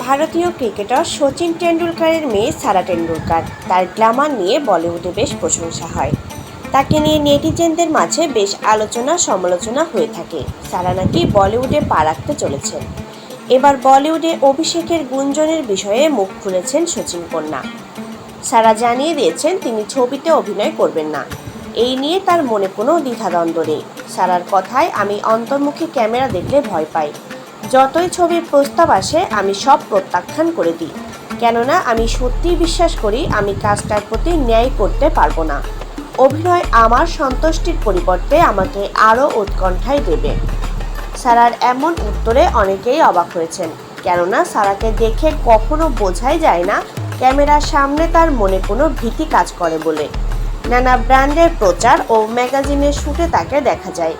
ভারতীয় ক্রিকেটার সচিন টেন্ডুলকারের মেয়ে সারা টেন্ডুলকার তার গ্ল্যামার নিয়ে বলিউডে বেশ প্রশংসা হয়। তাকে নিয়ে নেটিজেনদের মাঝে বেশ আলোচনা সমালোচনা হয়ে থাকে। সারা নাকি বলিউডে পা রাখতে চলেছেন। এবার বলিউডে অভিষেকের গুঞ্জনের বিষয়ে মুখ খুলেছেন সচিন কন্যা। সারা জানিয়ে দিয়েছেন তিনি ছবিতে অভিনয় করবেন না। এই নিয়ে তার মনে কোনো দ্বিধাদ্বন্দ্ব নেই। সারার কথায় আমি অন্তর্মুখী ক্যামেরা দেখলে ভয় পাই। যতই ছবির প্রস্তাব আসে, আমি সব প্রত্যাখ্যান করে দিই। কেননা, আমি সত্যিই বিশ্বাস করি, আমি কাজটার প্রতি ন্যায় করতে পারব না। অভিনয় আমার সন্তুষ্টির পরিবর্তে আমাকে আরও উৎকণ্ঠায় দেবে। সারার এমন উত্তরে অনেকেই অবাক হয়েছেন, কেননা সারাকে দেখে কখনো বোঝাই যায় না ক্যামেরার সামনে তার মনে কোনো ভীতি কাজ করে বলে। নানা ব্র্যান্ডের প্রচার ও ম্যাগাজিনের শুটে তাকে দেখা যায়।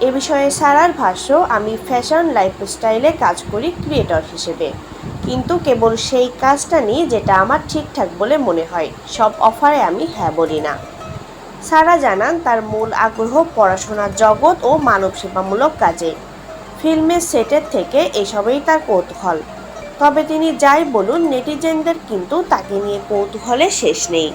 এ বিষয়ে সারার ভাষ্য, আমি ফ্যাশন লাইফস্টাইলে কাজ করি ক্রিয়েটর হিসেবে। কিন্তু কেবল সেই কাজটা নিয়ে যেটা আমার ঠিকঠাক বলে মনে হয়। সব অফারে আমি হ্যাঁ বলি না। সারা জানান তার মূল আগ্রহ পড়াশোনার জগৎ ও মানব সেবামূলক কাজে। ফিল্মের সেটের থেকে এসবেই তার কৌতূহল। তবে তিনি যাই বলুন, নেটিজেনদের কিন্তু তাকে নিয়ে কৌতূহলের শেষ নেই।